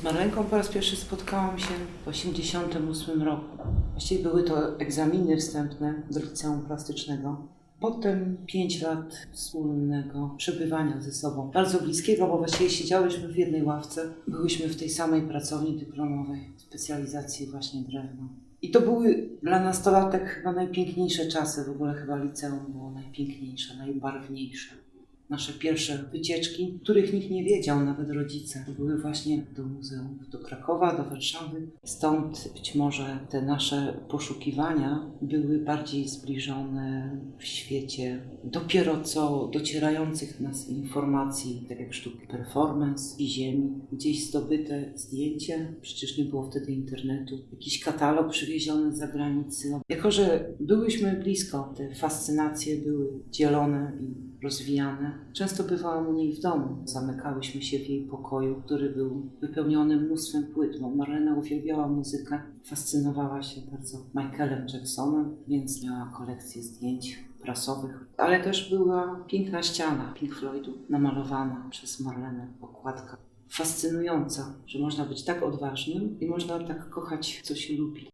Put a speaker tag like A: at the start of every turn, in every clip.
A: Z Marlenką po raz pierwszy spotkałam się w 1988 roku. Właściwie były to egzaminy wstępne do liceum plastycznego. Potem pięć lat wspólnego przebywania ze sobą. Bardzo bliskiego, bo właściwie siedziałyśmy w jednej ławce. Byłyśmy w tej samej pracowni dyplomowej, specjalizacji właśnie drewno. I to były dla nastolatek chyba najpiękniejsze czasy. W ogóle chyba liceum było najpiękniejsze, najbarwniejsze. Nasze pierwsze wycieczki, których nikt nie wiedział, nawet rodzice, były właśnie do muzeum, do Krakowa, do Warszawy. Stąd być może te nasze poszukiwania były bardziej zbliżone w świecie dopiero co docierających nas informacji, tak jak sztuki performance i ziemi, gdzieś zdobyte zdjęcie, przecież nie było wtedy internetu, jakiś katalog przywieziony z zagranicy. Jako, że byłyśmy blisko, te fascynacje były dzielone i rozwijane. Często bywałam u niej w domu. Zamykałyśmy się w jej pokoju, który był wypełniony mnóstwem płyt, bo Marlena uwielbiała muzykę. Fascynowała się bardzo Michaelem Jacksonem, więc miała kolekcję zdjęć prasowych. Ale też była piękna ściana Pink Floydu, namalowana przez Marlenę okładka. Fascynująca, że można być tak odważnym i można tak kochać, co się lubi.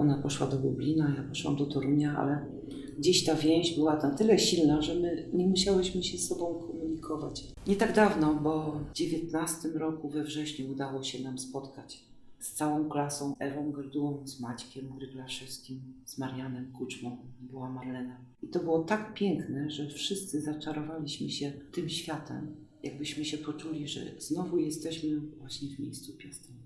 A: Ona poszła do Lublina, ja poszłam do Torunia, ale gdzieś ta więź była na tyle silna, że my nie musiałyśmy się z sobą komunikować. Nie tak dawno, bo w 19 roku we wrześniu udało się nam spotkać z całą klasą, Ewą Gerdułą, z Maćkiem Gryglaszewskim, z Marianem Kuczmą, była Marlena. I to było tak piękne, że wszyscy zaczarowaliśmy się tym światem, jakbyśmy się poczuli, że znowu jesteśmy właśnie w miejscu piastowym.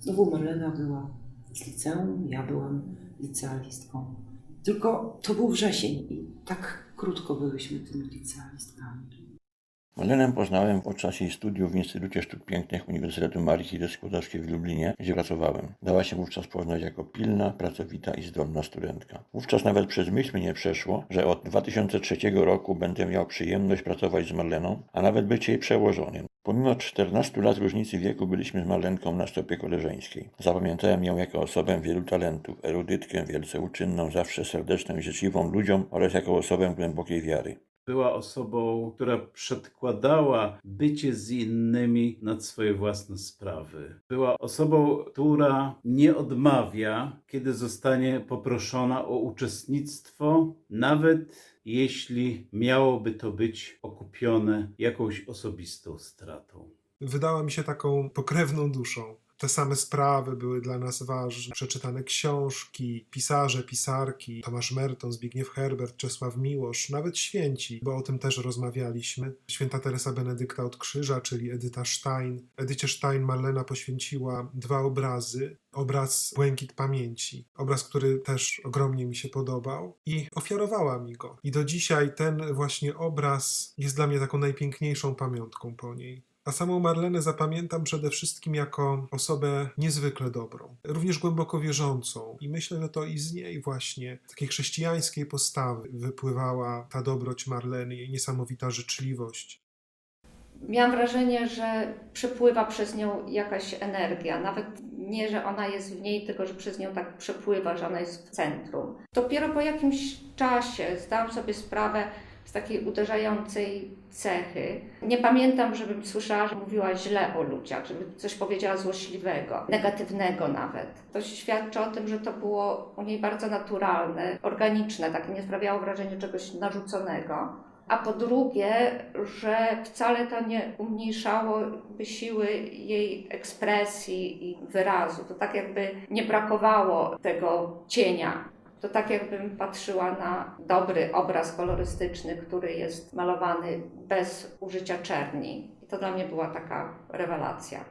A: Znowu Marlena była z liceum, ja byłam licealistką. Tylko to był wrzesień i tak krótko byłyśmy tymi licealistkami.
B: Marlenę poznałem podczas jej studiów w Instytucie Sztuk Pięknych Uniwersytetu Marii Curie Skłodowskiej w Lublinie, gdzie pracowałem. Dała się wówczas poznać jako pilna, pracowita i zdolna studentka. Wówczas nawet przez myśl nie przeszło, że od 2003 roku będę miał przyjemność pracować z Marleną, a nawet być jej przełożonym. Pomimo 14 lat różnicy wieku byliśmy z Marlenką na stopie koleżeńskiej. Zapamiętałem ją jako osobę wielu talentów, erudytkę, wielce uczynną, zawsze serdeczną i życzliwą ludziom oraz jako osobę głębokiej wiary.
C: Była osobą, która przedkładała bycie z innymi nad swoje własne sprawy. Była osobą, która nie odmawia, kiedy zostanie poproszona o uczestnictwo, nawet jeśli miałoby to być okupione jakąś osobistą stratą.
D: wydała mi się taką pokrewną duszą. Te same sprawy były dla nas ważne. Przeczytane książki, pisarze, pisarki, Tomasz Merton, Zbigniew Herbert, Czesław Miłosz, nawet święci, bo o tym też rozmawialiśmy. Święta Teresa Benedykta od Krzyża, czyli Edyta Stein. Edycie Stein Marlena poświęciła dwa obrazy. Obraz Błękit Pamięci, obraz, który też ogromnie mi się podobał i ofiarowała mi go. I do dzisiaj ten właśnie obraz jest dla mnie taką najpiękniejszą pamiątką po niej. A samą Marlenę zapamiętam przede wszystkim jako osobę niezwykle dobrą, również głęboko wierzącą. I myślę, że to i z niej właśnie, takiej chrześcijańskiej postawy, wypływała ta dobroć Marleny, jej niesamowita życzliwość.
E: Miałam wrażenie, że przepływa przez nią jakaś energia. Nawet nie, że ona jest w niej, tylko że przez nią tak przepływa, że ona jest w centrum. Dopiero po jakimś czasie zdałam sobie sprawę z takiej uderzającej cechy. Nie pamiętam, żebym słyszała, że mówiła źle o ludziach, żeby coś powiedziała złośliwego, negatywnego nawet. To świadczy o tym, że to było u niej bardzo naturalne, organiczne, tak nie sprawiało wrażenia czegoś narzuconego. A po drugie, że wcale to nie umniejszało siły jej ekspresji i wyrazu. To tak jakby nie brakowało tego cienia. To tak jakbym patrzyła na dobry obraz kolorystyczny, który jest malowany bez użycia czerni. I to dla mnie była taka rewelacja.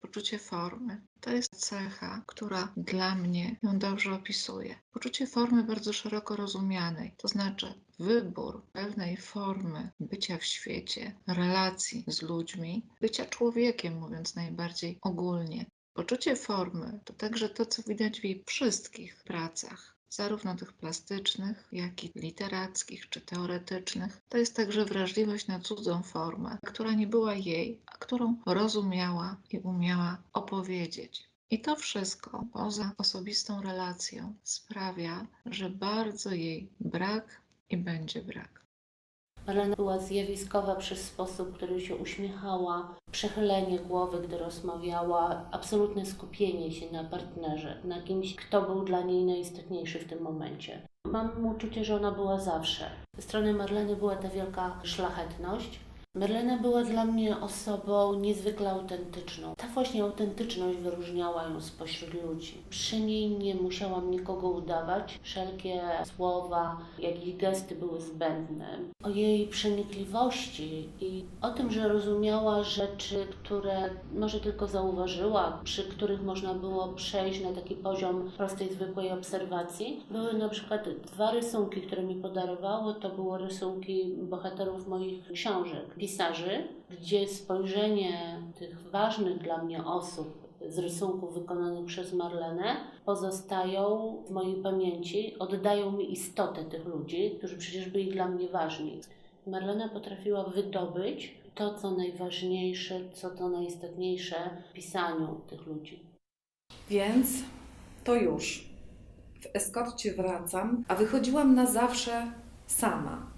F: Poczucie formy to jest cecha, która dla mnie ją dobrze opisuje. Poczucie formy bardzo szeroko rozumianej, to znaczy wybór pewnej formy bycia w świecie, relacji z ludźmi, bycia człowiekiem, mówiąc najbardziej ogólnie. Poczucie formy to także to, co widać w jej wszystkich pracach. Zarówno tych plastycznych, jak i literackich czy teoretycznych. To jest także wrażliwość na cudzą formę, która nie była jej, a którą rozumiała i umiała opowiedzieć. I to wszystko, poza osobistą relacją, sprawia, że bardzo jej brak i będzie brak.
G: Marlena była zjawiskowa przez sposób, który się uśmiechała, przechylenie głowy, gdy rozmawiała, absolutne skupienie się na partnerze, na kimś, kto był dla niej najistotniejszy w tym momencie. Mam uczucie, że ona była zawsze. Ze strony Marleny była ta wielka szlachetność. Marlena była dla mnie osobą niezwykle autentyczną. Ta właśnie autentyczność wyróżniała ją spośród ludzi. Przy niej nie musiałam nikogo udawać. Wszelkie słowa, jakieś gesty były zbędne. O jej przenikliwości i o tym, że rozumiała rzeczy, które może tylko zauważyła, przy których można było przejść na taki poziom prostej, zwykłej obserwacji. Były na przykład dwa rysunki, które mi podarowało. To były rysunki bohaterów moich książek, pisarzy, gdzie spojrzenie tych ważnych dla mnie osób z rysunków wykonanych przez Marlenę pozostają w mojej pamięci, oddają mi istotę tych ludzi, którzy przecież byli dla mnie ważni. Marlena potrafiła wydobyć to, co najważniejsze, co to najistotniejsze w pisaniu tych ludzi.
H: Więc to już. W eskorcie wracam, a wychodziłam na zawsze sama.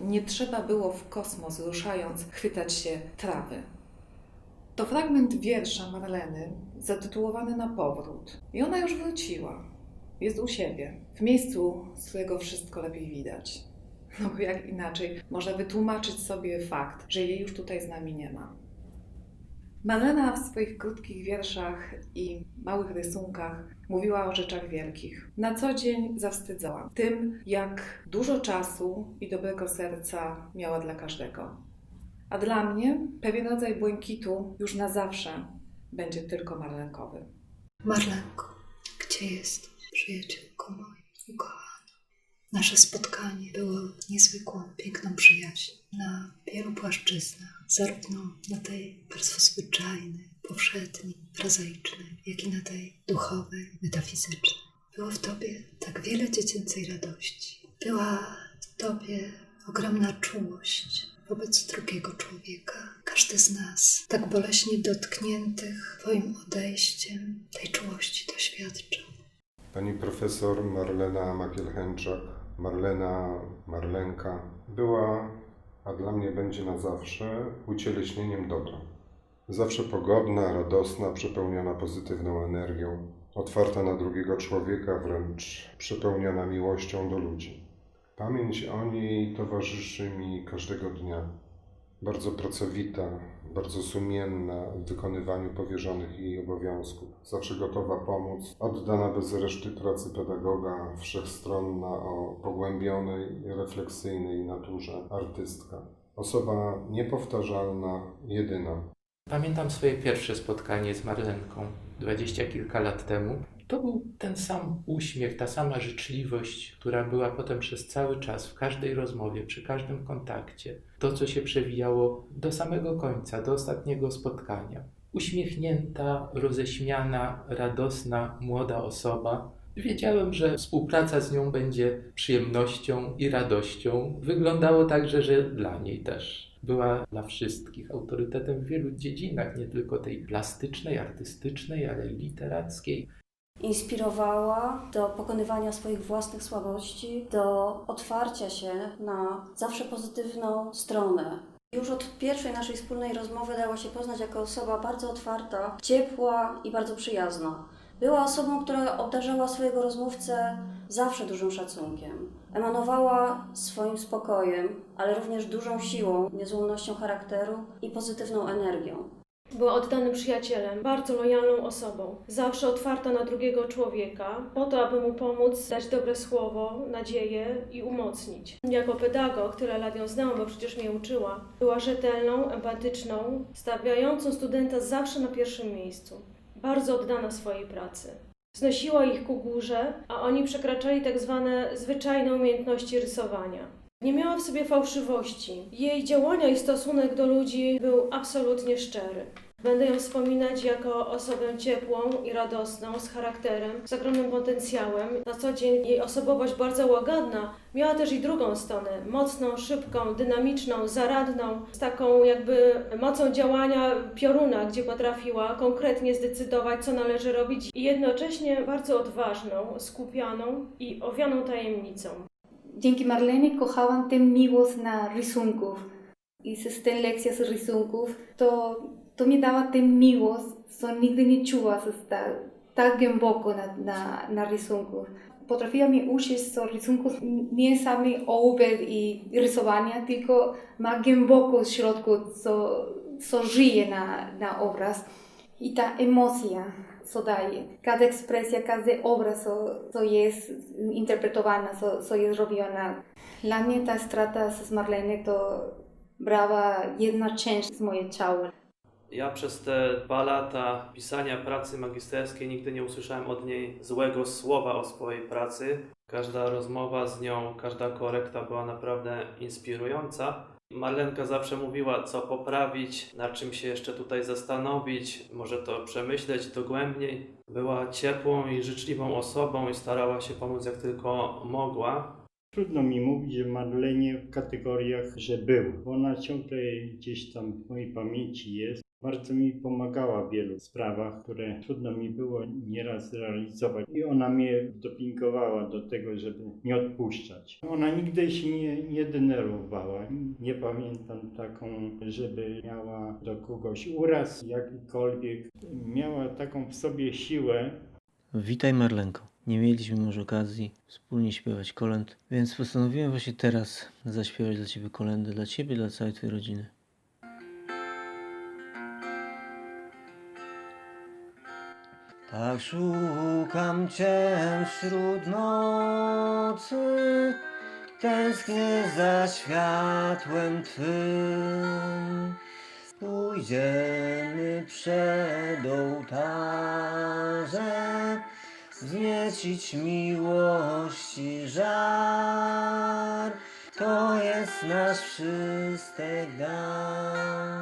H: Nie trzeba było w kosmos ruszając chwytać się trawy. To fragment wiersza Marleny zatytułowany Na powrót. I ona już wróciła. Jest u siebie, w miejscu, z którego wszystko lepiej widać. No bo jak inaczej można wytłumaczyć sobie fakt, że jej już tutaj z nami nie ma. Marlena w swoich krótkich wierszach i małych rysunkach mówiła o rzeczach wielkich. Na co dzień zawstydzała tym, jak dużo czasu i dobrego serca miała dla każdego. A dla mnie pewien rodzaj błękitu już na zawsze będzie tylko marlenkowy.
I: Marlenko, gdzie jesteś, przyjaciółko moja, ukochana? Nasze spotkanie było niezwykłą, piękną przyjaźń na wielu płaszczyznach, zarówno na tej bardzo zwyczajnej, powszedniej, prozaicznej, jak i na tej duchowej, metafizycznej. Było w Tobie tak wiele dziecięcej radości. Była w Tobie ogromna czułość wobec drugiego człowieka. Każdy z nas, tak boleśnie dotkniętych Twoim odejściem, tej czułości doświadczył.
J: Pani profesor Marlena Magiel-Hęczak, Marlena Marlenka, była, a dla mnie będzie na zawsze, ucieleśnieniem dobra. Zawsze pogodna, radosna, przepełniona pozytywną energią, otwarta na drugiego człowieka, wręcz przepełniona miłością do ludzi. Pamięć o niej towarzyszy mi każdego dnia. Bardzo pracowita, bardzo sumienna w wykonywaniu powierzonych jej obowiązków. Zawsze gotowa pomóc, oddana bez reszty pracy pedagoga, wszechstronna o pogłębionej, refleksyjnej naturze artystka. Osoba niepowtarzalna, jedyna.
K: Pamiętam swoje pierwsze spotkanie z Marlenką dwadzieścia kilka lat temu. To był ten sam uśmiech, ta sama życzliwość, która była potem przez cały czas, w każdej rozmowie, przy każdym kontakcie. To, co się przewijało do samego końca, do ostatniego spotkania. Uśmiechnięta, roześmiana, radosna, młoda osoba. Wiedziałem, że współpraca z nią będzie przyjemnością i radością. Wyglądało także, że dla niej też. Była dla wszystkich autorytetem w wielu dziedzinach, nie tylko tej plastycznej, artystycznej, ale literackiej.
L: Inspirowała do pokonywania swoich własnych słabości, do otwarcia się na zawsze pozytywną stronę. Już od pierwszej naszej wspólnej rozmowy dała się poznać jako osoba bardzo otwarta, ciepła i bardzo przyjazna. Była osobą, która obdarzała swojego rozmówcę zawsze dużym szacunkiem. Emanowała swoim spokojem, ale również dużą siłą, niezłomnością charakteru i pozytywną energią.
M: Była oddanym przyjacielem, bardzo lojalną osobą, zawsze otwarta na drugiego człowieka, po to, aby mu pomóc, dać dobre słowo, nadzieję i umocnić. Jako pedagog, tyle lat ją znałam, bo przecież mnie uczyła, była rzetelną, empatyczną, stawiającą studenta zawsze na pierwszym miejscu. Bardzo oddana swojej pracy. Znosiła ich ku górze, a oni przekraczali tak zwane zwyczajne umiejętności rysowania. Nie miała w sobie fałszywości. Jej działania i stosunek do ludzi był absolutnie szczery. Będę ją wspominać jako osobę ciepłą i radosną, z charakterem, z ogromnym potencjałem. Na co dzień jej osobowość bardzo łagodna miała też i drugą stronę, mocną, szybką, dynamiczną, zaradną, z taką jakby mocą działania pioruna, gdzie potrafiła konkretnie zdecydować, co należy robić i jednocześnie bardzo odważną, skupianą i owianą tajemnicą.
H: Dzięki Marlenie kochałam tę miłość na rysunków. I z tej lekcji z rysunków to, to mi dała tę miłość, co nigdy nie czuła z tak, tak głęboko na, na, na rysunku. Potrafiła mi uczyć z rysunków nie sami ołówek i rysowania, tylko ma głęboko w środku, co, co żyje na, na obraz. I ta emocja, co daje. Każda ekspresja, każdy obraz, co, co jest interpretowana, co, co jest robiona. Dla mnie ta strata z Marlene to brała jedna część z mojego ciała.
K: Ja przez te dwa lata pisania pracy magisterskiej nigdy nie usłyszałem od niej złego słowa o swojej pracy. Każda rozmowa z nią, każda korekta była naprawdę inspirująca. Marlenka zawsze mówiła, co poprawić, nad czym się jeszcze tutaj zastanowić, może to przemyśleć dogłębniej. Była ciepłą i życzliwą osobą i starała się pomóc jak tylko mogła.
N: Trudno mi mówić o Marlenie w kategoriach, że był, ona ciągle gdzieś tam w mojej pamięci jest. Bardzo mi pomagała w wielu sprawach, które trudno mi było nieraz realizować. I ona mnie dopingowała do tego, żeby nie odpuszczać. Ona nigdy się nie, nie denerwowała. Nie pamiętam taką, żeby miała do kogoś uraz jakikolwiek. Miała taką w sobie siłę,
O: Witaj Marlenko. Nie mieliśmy może okazji wspólnie śpiewać kolęd, więc postanowiłem właśnie teraz zaśpiewać dla Ciebie kolendy, dla Ciebie, dla całej Twojej rodziny. Tak szukam Cię wśród nocy, tęsknię za światłem Twym. Pójdziemy przed ołtarze, wzniecić miłości żar. To jest nasz wszystek dar.